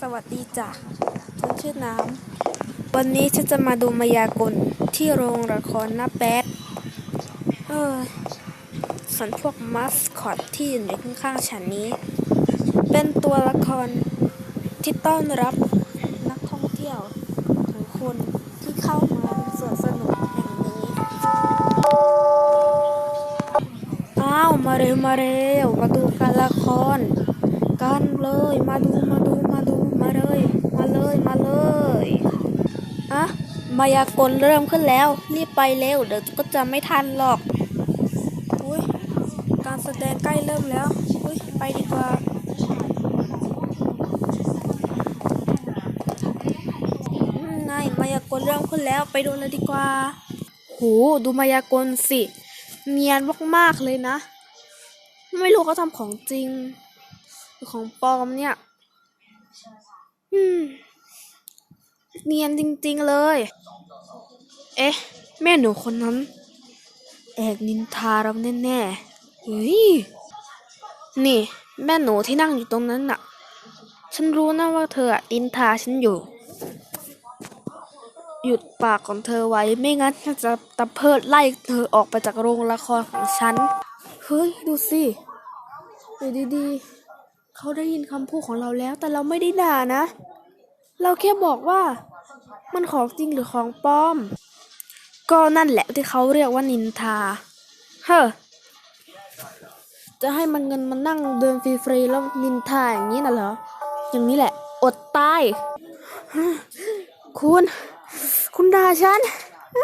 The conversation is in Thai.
สวัสดีจ้ะฉันชื่อน้ำ วันนี้ฉันจะมาดูมายากลที่โรงละครหน้าแป๊ดเออส่วนพวกมัสคอตที่อยู่ในข้างๆฉันนี้ เป็นตัวละครที่ต้อนรับนักท่องเที่ยวหรือคนที่เข้ามาสวนสนุกแห่งนี้ อ้าว มาเร็วมาเร็วมาดูการละคร กันเลยมาดูมาดูมาดูมาเลย มาเลยมาเลย อะมายากลเริ่มขึ้นแล้ว รีบไปเร็ว เดี๋ยวก็จะไม่ทันหรอก อุ้ยการแสดงใกล้เริ่มแล้ว อุ้ยไปดีกว่าอืมนายมายากลเริ่มขึ้นแล้ว ไปดูเลยดีกว่า โห ดูมายากลสิ เนียนมากๆเลยนะ ไม่รู้เขาทำของจริง หรือของปลอมเนี่ย อืม เนียนจริงๆเลย เอ๊ะ แม่หนูคนนั้น แอกนินทาเราแน่ๆเฮ้ยนี่ แม่หนูที่นั่งอยู่ตรงนั้นน่ะ ฉันรู้นะว่าเธออะอินทาฉันอยู่ หยุดปากของเธอไว้ไม่งั้นฉันจะตะเพิดไล่เธอออกไปจากโรงละครของฉัน เฮ้ย ดูสิอยู่ดีๆ เขาได้ยินคำพูดของเราแล้ว แต่เราไม่ได้ด่านะ เราแค่บอกว่า มันของจริงหรือของปลอม ก็นั่นแหละที่เขาเรียกว่านินทา เฮ้อ จะให้มันเงินมันนั่งเดินฟรีๆแล้วนินทาอย่างนี้น่ะเหรอ อย่างนี้แหละ อดตาย คุณ คุณด่าฉันอ